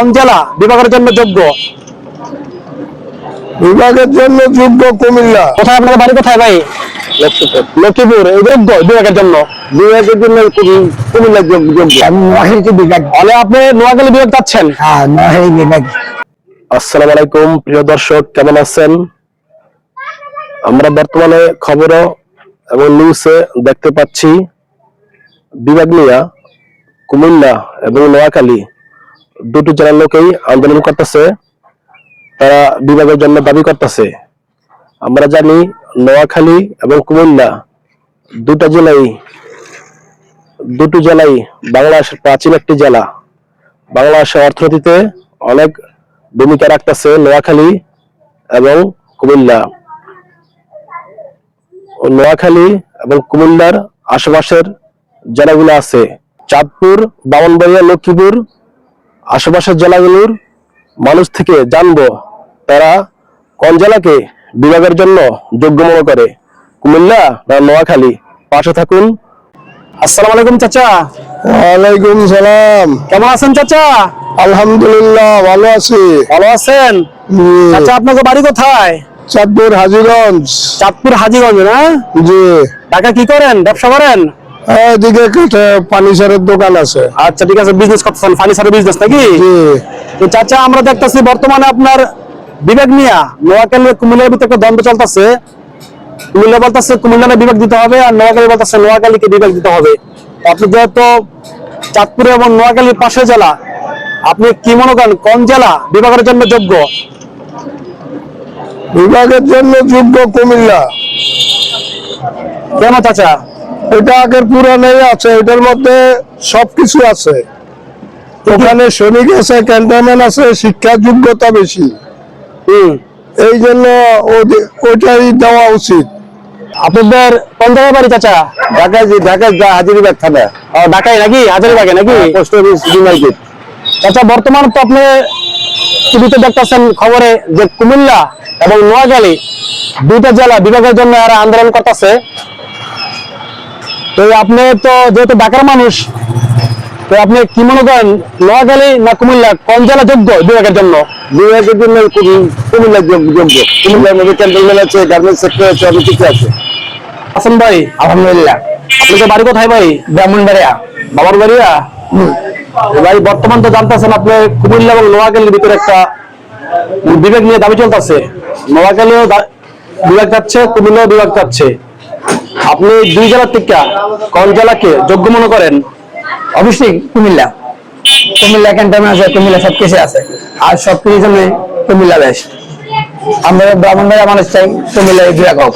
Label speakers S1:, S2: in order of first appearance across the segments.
S1: কোন জেলা? বিভাগের জন্য যোগ্য?
S2: বিভাগের জন্য যোগ্য কুমিল্লা।
S1: কোথায়? আপনার বাড়ি কোথায় ভাই?
S2: লক্ষ্মীপুর।
S1: লক্ষ্মীপুর। এই যোগ্য? বিভাগের জন্য?
S2: বিভাগের জন্য কুমি- কুমিল্লা যোগ্য যোগ্য।
S3: আমি মহেশী বিভাগ।
S1: তাহলে আপনি নোয়াখালী বিভাগ যাচ্ছেন?
S3: হ্যাঁ মহেশী বিভাগ।
S1: আসসালামু আলাইকুম প্রিয় দর্শক কেমন আছেন? আমরা বর্তমানে খবর এবং নিউজে দেখতে পাচ্ছি বিভাগ নিয়া কুমিল্লা এবং নোয়াখালী। দুটো জেলার লোকেই আন্দোলন করতেছে, তারা বিভাগের জন্য দাবি করতেছে। আমরা জানি নোয়াখালী এবং কুমিল্লা দুটা জেলাই দুটো জেলাই বাংলাদেশের প্রাচীন একটি জেলা। বাংলাদেশের অর্থনীতিতে অনেক ভূমিকা রাখতেছে নোয়াখালী এবং কুমিল্লা। নোয়াখালী এবং কুমিল্লার আশেপাশের জেলাগুলো আছে, চাঁদপুর, বামনবাড়িয়া, লক্ষ্মীপুর আশেপাশের জেলাগুলোর মানুষ থেকে জানব তারা কোন জেলাকে বিভাগের জন্য যোগ্য মনে করে। কুমিল্লা না নোয়াখালী। পাশে থাকুন। আসসালামু আলাইকুম চাচা।
S2: ওয়ালাইকুম সালাম।
S1: কেমন আছেন চাচা?
S2: আলহামদুলিল্লাহ ভালো আছি।
S1: ভালো আছেন। চাচা আপনাকে বাড়ি কোথায়?
S2: চাঁদপুর হাজিগঞ্জ।
S1: চাঁদপুর হাজিগঞ্জ না?
S2: জি।
S1: টাকা কি করেন? ব্যবসা করেন?
S2: এদিকে পানিসারের দোকান আছে।
S1: আচ্ছা ঠিক আছে বিজনেস করতেছেন ফার্নিচারের বিজনেস নাকি? তো চাচা আমরা দেখতেছি বর্তমানে আপনার বিভাগ নিয়া নোয়াখালী কুমিল্লার ভিতরে একটা দ্বন্দ্ব চলতেছে। কুমিল্লা বলতেছে কুমিল্লা বিভাগ দিতে হবে আর নোয়াখালী বলতেছে নোয়াখালীকে বিভাগ দিতে হবে। আপনি যেহেতু চাঁদপুর এবং নোয়াখালীর পাশে জেলা আপনি কি মনে করেন কোন জেলা বিভাগের জন্য যোগ্য?
S2: বিভাগের জন্য যোগ্য কুমিল্লা।
S1: কেন চাচা?
S2: এটা আগের পুরানেই আছে এটার মধ্যে সবকিছু আছে। ওখানে সৈনিক আছে ক্যান্টনমেন্ট আছে শিক্ষার যোগ্যতা বেশি।
S1: হম।
S2: এই জন্য ওইটাই দেওয়া উচিত।
S1: আপনাদের কোন জায়গায় বাড়ি চাচা?
S2: ঢাকা ঢাকা হাজিরিবাগ থানা।
S1: ঢাকায় নাকি? হাজারিবাগে নাকি?
S2: পোস্ট অফিস ইউনাইটেড
S1: আচ্ছা বর্তমান তো আপনি টিভিতে দেখতেছেন খবরে যে কুমিল্লা এবং নোয়াখালী দুইটা জেলা বিভাগের জন্য এরা আন্দোলন করতেছে। তো আপনি তো যেহেতু ঢাকার মানুষ তো আপনি কি মনে করেন নোয়াখালী না কুমিল্লা কোন জেলা যোগ্য বিভাগের জন্য?
S2: বিভাগের জন্য কুমি- কুমিল্লা যোগ্য। কুমিল্লার মধ্যে ক্যান্টনমেন্ট আছে গার্মেন্টস সেক্টর আছে অনেক কিছু আছে।
S1: হাসান ভাই
S3: আলহামদুলিল্লাহ।
S1: আপনাদের বাড়ি কোথায় ভাই?
S3: ব্রাহ্মণবাড়িয়া।
S1: বাবার বাড়িয়া ভাই বর্তমান তো জানতেছেন আপনি কুমিল্লা এবং নোয়াখালীর ভিতরে একটা বিভাগ নিয়ে দাবি চলতেছে। নোয়াখালীও বিভাগ চাচ্ছে কুমিল্লাও বিভাগ চাচ্ছে আপনি দুই জেলার থেকে কোন জেলাকে যোগ্য মনে করেন?
S3: অবশ্যই কুমিল্লা। কুমিল্লা ক্যান্টনমেন্ট আছে কুমিল্লা সবকিছু আছে। আর সব কিছুর জন্য কুমিল্লা বেশ। আমরা ব্রাহ্মণবাড়িয়া মানুষ চাই কুমিল্লা বিভাগ হোক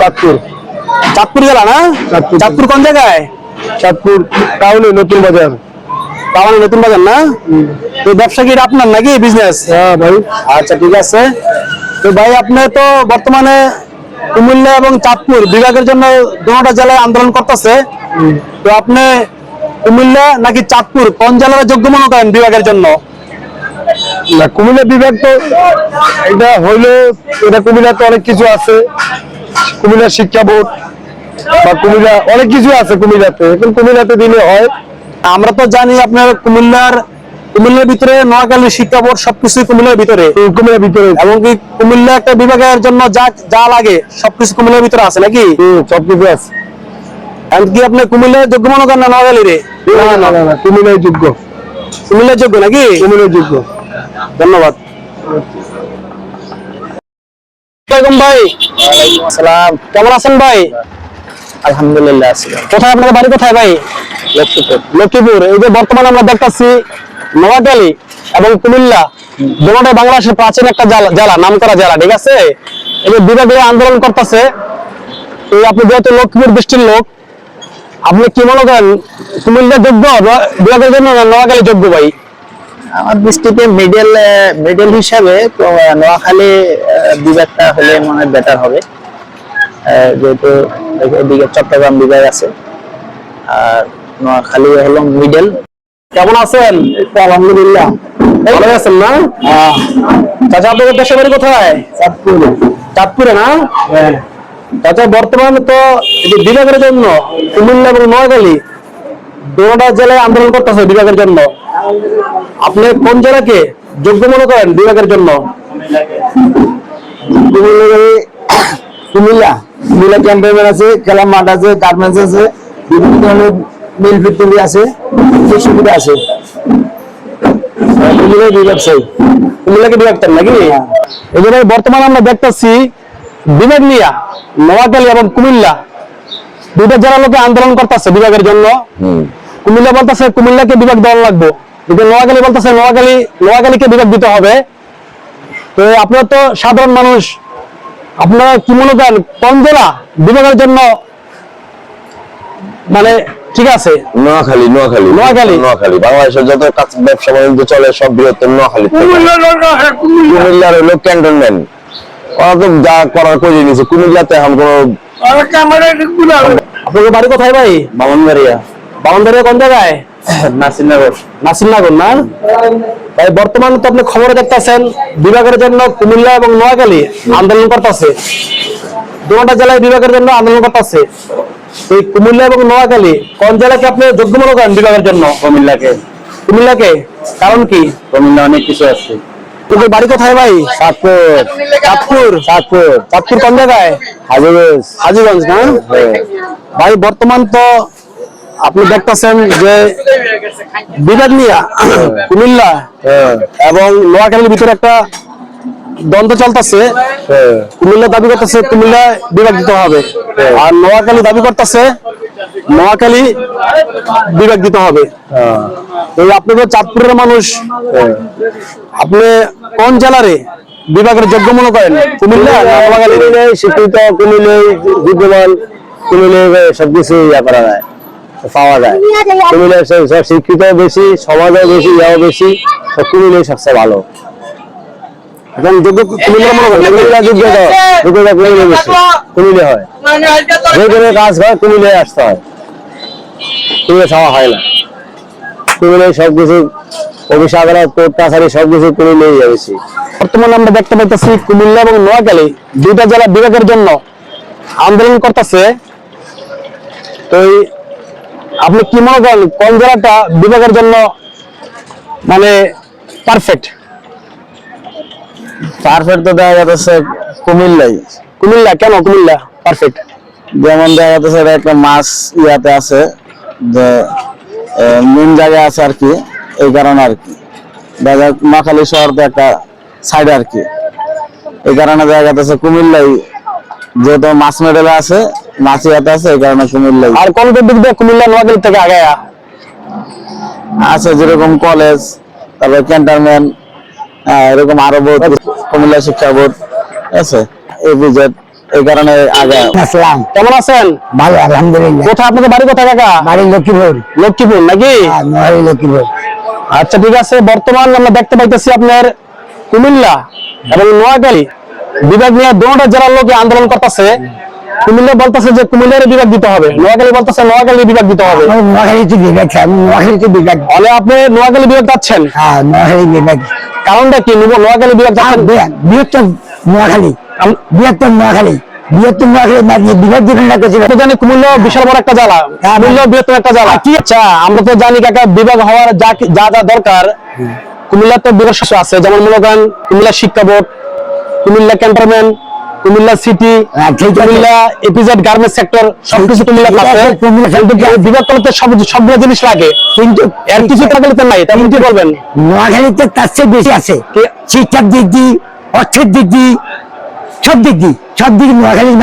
S2: চাঁদপুর।
S1: চাঁদপুর জেলা না?
S2: চাঁদপুর।
S1: চাঁদপুর কোন জায়গায়?
S2: চাঁদপুর টাউনে নতুন বাজার।
S1: তাহলে নতুন বাজার না? তো ব্যবসা কি আপনার নাকি বিজনেস
S2: হ্যাঁ ভাই।
S1: আচ্ছা ঠিক আছে। তো ভাই আপনি তো বর্তমানে কুমিল্লা এবং চাঁদপুর বিভাগের জন্য দুটা জেলায় আন্দোলন করতেছে। তো আপনি কুমিল্লা নাকি চাঁদপুর কোন জেলার যোগ্য মনে করেন বিভাগের জন্য?
S2: না কুমিল্লা বিভাগ তো এটা হইলে এটা কুমিল্লাতে অনেক কিছু আছে। কুমিল্লা শিক্ষা বোর্ড বা কুমিল্লা অনেক কিছু আছে কুমিল্লাতে। এখন কুমিল্লাতে দিলে হয়।
S1: আমরা তো জানি আপনার কুমিল্লার কুমিল্লার ভিতরে নোয়াখালী শিক্ষা বোর্ড সবকিছু কুমিল্লার ভিতরে।
S2: কুমিল্লার ভিতরে।
S1: এমনকি কুমিল্লা একটা বিভাগের জন্য যা যা লাগে সবকিছু কুমিল্লার ভিতরে আছে নাকি?
S2: হুম, সব কিছু আছে
S1: এমনকি আপনি কুমিল্লার যোগ্য মনে করেন না নোয়াখালী রে?
S2: না না না না যোগ্য।
S1: কুমিল্লার যোগ্য নাকি?
S2: কুমিল্লার যোগ্য।
S1: ধন্যবাদ। ভাই। সালাম কেমন আছেন ভাই?
S3: আলহামদুলিল্লাহ আছি।
S1: কোথায় আপনার বাড়ি কোথায় ভাই?
S3: লক্ষ্মীপুর।
S1: লক্ষ্মীপুর এই যে বর্তমানে আমরা দেখতেছি নোয়াখালী এবং কুমিল্লা দুটোটাই বাংলাদেশের প্রাচীন একটা জেলা- নাম করা জেলা ঠিক আছে? এই যে বিভাগে আন্দোলন করতেছে এই আপনি যেহেতু লক্ষ্মীপুর বৃষ্টির লোক আপনি কি মনে করেন কুমিল্লা যোগ্য বিভাগের জন্য নোয়াখালী যোগ্য ভাই?
S3: আমার দৃষ্টিতে মিডল মিডল হিসাবে তো, নোয়াখালী বিভাগটা হলে মনে হয় বেটার হবে। যেহেতু চট্টগ্রাম বিভাগ আছে আর নোয়াখালী হলো মিডল
S1: কেমন আছেন?
S3: আলহামদুলিল্লাহ।
S1: ভালো আছেন না? চাচা আপনাদের দেশের বাড়ি কোথায়?
S3: চাঁদপুর।
S1: চাঁদপুরে না? চাচা বর্তমানে তো বিভাগের জন্য কুমিল্লা এবং নোয়াখালী দুটা জেলায় আন্দোলন করতেছে বিভাগের জন্য। আপনি কোন জেলাকে যোগ্য মনে করেন বিভাগের জন্য?
S2: কুমিল্লা। কুমিল্লা ক্যান্টনমেন্ট আছে খেলার মাঠ আছে গার্মেন্টস আছে বিভিন্ন ধরনের মিল আছে সেই সুবিধা আছে কুমিল্লার
S1: কুমিল্লাকে নাকি? বর্তমানে আমরা দেখতেছি নোয়াখালী এবং কুমিল্লা। দুইটা জেলা লোকে আন্দোলন করতেছে বিভাগের জন্য। কুমিল্লা বলতেছে কুমিল্লাকে বিভাগ দেওয়া লাগবে। কিন্তু নোয়াখালী বলতেছে নোয়াখালী নোয়াখালীকে বিভাগ দিতে হবে। তো আপনারা তো সাধারণ মানুষ আপনারা কি মনে করেন কোন জেলা বিভাগের জন্য মানে ঠিক আছে?
S4: নোয়াখালী নোয়াখালী
S1: নোয়াখালী।
S4: নোয়াখালী। বাংলাদেশের যত কাজ ব্যবসা বাণিজ্য চলে সব বৃহত্তর নোয়াখালী কুমিল্লার হলো ক্যান্টনমেন্ট। ওরা তো যা করার করে নিয়েছে কুমিল্লাতে এখন কোনো
S1: আপনাদের বাড়ি কোথায় ভাই?
S4: বামনবাড়িয়া।
S1: বাউন্ডারি কোন জায়গায়?
S4: নাসিরনগর।
S1: নাসিরনগর না? ভাই বর্তমানে তো আপনি খবরে দেখতেছেন বিভাগের জন্য কুমিল্লা এবং নোয়াখালী আন্দোলন করতেছে। দুটা জেলায় বিভাগের জন্য আন্দোলন করতেছে। এই কুমিল্লা এবং নোয়াখালী কোন জেলাকে আপনি যোগ্য মনে করেন বিভাগের জন্য?
S4: কুমিল্লাকে।
S1: কুমিল্লাকে? কারণ কি?
S4: কুমিল্লা অনেক কিছু আছে।
S1: তোদের বাড়ি কোথায় ভাই?
S4: চাঁদপুর।
S1: চাঁদপুর?
S4: চাঁদপুর।
S1: চাঁদপুর কোন জায়গায়?
S4: হাজিগঞ্জ
S1: হাজিগঞ্জ না? ভাই বর্তমান তো আপনি দেখতেছেন যে বিভাগ নিয়া কুমিল্লা
S4: হ্যাঁ।
S1: এবং নোয়াখালীর ভিতরে একটা দ্বন্দ্ব চলতেছে। কুমিল্লা দাবি করতেছে, কুমিল্লা বিভাগ দিতে হবে। আর নোয়াখালী দাবি করতেছে, নোয়াখালী বিভাগ দিতে হবে। এই আপনি তো চাঁদপুরের মানুষ। আপনি কোন জেলারে বিভাগের যোগ্য মনে করেন? কুমিল্লা না
S4: শিক্ষিত, কুমিল্লায় বিদ্যমান, কুমিল্লায় সবকিছু ইয়া করা যায়, পাওয়া যায়। সব শিক্ষিত বেশি, সমাজও বেশি, ইয়াও বেশি, সব কুমিল্লায় সবচেয়ে ভালো। কাজ আসতে হয়। না। বেশি
S1: বর্তমানে আমরা দেখতে পাইতেছি, কুমিল্লা এবং নোয়াখালী দুইটা জেলা বিভাগের জন্য আন্দোলন করতেছে। তো আপনি কি মনে করেন, কোন জেলাটা বিভাগের জন্য মানে পারফেক্ট
S4: পারফেক্ট তো দেখা যাচ্ছে কুমিল্লাই।
S1: কুমিল্লা? কেন কুমিল্লা? পারফেক্ট
S4: যেমন দেখা যাচ্ছে এটা একটা মাছ ইয়াতে আছে যে মেন জায়গায় আছে আর কি এই কারণে আর কি। দেখা নোয়াখালী শহর তো একটা সাইড আর কি। এই কারণে দেখা যাচ্ছে কুমিল্লাই যেহেতু মাছ মেডেলে আছে মাছ ইয়াতে আছে এই কারণে কুমিল্লাই।
S1: আর কোন দিক দিয়ে কুমিল্লা নোয়াখালী থেকে আগায়া?
S4: আছে যেরকম কলেজ তারপর ক্যান্টনমেন্ট এরকম আরও বহুত কুমিল্লা শিক্ষা বোর্ড আছে। এভিজেড এই কারণে আগে
S2: আসসালাম।
S1: কেমন আছেন?
S2: ভালো আলহামদুলিল্লাহ।
S1: কোথায়? আপনাদের বাড়ি কোথায় কাকা?
S2: বাড়ি লক্ষ্মীপুর।
S1: লক্ষ্মীপুর নাকি?
S2: লক্ষ্মীপুর।
S1: আচ্ছা ঠিক আছে বর্তমান আমরা দেখতে পাইতেছি আপনার কুমিল্লা এবং নোয়াখালী। বিভাগ নিয়ে দুটা জেলার লোকে আন্দোলন করতেছে। কুমিল্লা বলতেছে যে কুমিল্লার বিভাগ দিতে হবে। নোয়াখালী বলতেছে নোয়াখালী বিভাগ দিতে হবে।
S2: বিভাগ বিভাগ।
S1: আপনি নোয়াখালী বিভাগ চাচ্ছেন
S2: হ্যাঁ নোয়াখালী বিভাগ।
S1: কারণটা কি? নিব নোয়াখালী চাচ্ছেন
S2: বৃহত্তম নোয়াখালী।
S1: আম-
S2: নোয়াখালী। বৃহত্তম
S1: বিশাল বড় একটা জেলা।
S2: হ্যাঁ,
S1: বৃহত্তম একটা জেলা। কি? আচ্ছা আমরা তো জানি কাকা বিভাগ হওয়ার যা যা যা দরকার। কুমিল্লা তো বিভাগ আছে যেমন মনে করেন কুমিল্লা শিক্ষা board Comilla cantonment Comilla city
S2: হ্যাঁ,
S1: কুমিল্লা এপিজেড গার্মেন্টস সেক্টর সবকিছু কুমিল্লা সব সবগুলো জিনিস লাগে।
S2: কিন্তু
S1: এর কিছু টাকা নাই তেমন কি বলবেন।
S2: নোয়াখালীতে তার চেয়ে বেশি আছে। শিক্ষার দিক দিয়ে অর্থের দিক দিয়ে সব দিক দিয়ে সব দিক নোয়াখালীর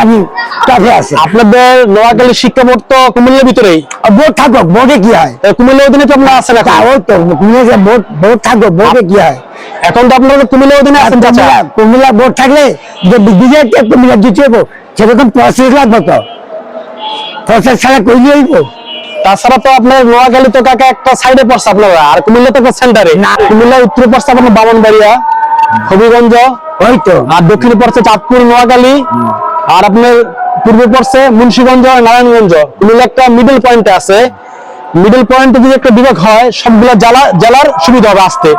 S2: টপে আছে।
S1: আপনাদের নোয়াখালী শিক্ষা বোর্ড তো কুমিল্লার ভিতরেই।
S2: আর বোর্ড থাকুক বোর্ডে কি হয়?
S1: কুমিল্লা অধীনে তো আপনারা আছেন এখন।
S2: বোর্ড থাকুক বোর্ডে কি হয়?
S1: এখন তো আপনারা কুমিল্লা অধীনে আছেন চাচা।
S2: কুমিল্লা বোর্ড থাকলে যে বিজেপি কুমিল্লা দিতে সেরকম প্রসেস লাগবে তো। প্রসেস ছাড়া করলে হইব।
S1: তাছাড়া তো আপনার নোয়াখালী তো কাকা একটা সাইডে পড়ছে আপনারা আর কুমিল্লা তো সেন্টারে কুমিল্লা উত্তরে পড়ছে আপনার বামনবাড়িয়া হবিগঞ্জ
S2: হয়তো
S1: আর দক্ষিণে পড়ছে চাঁদপুর নোয়াখালী আর আপনার পূর্বে পড়ছে মুন্সিগঞ্জ আর নারায়ণগঞ্জ। কুমিল্লা একটা মিডল পয়েন্টে আছে। মিডল পয়েন্টে যদি একটা বিভাগ হয় সবগুলো জেলা জেলার সুবিধা হবে আসতে।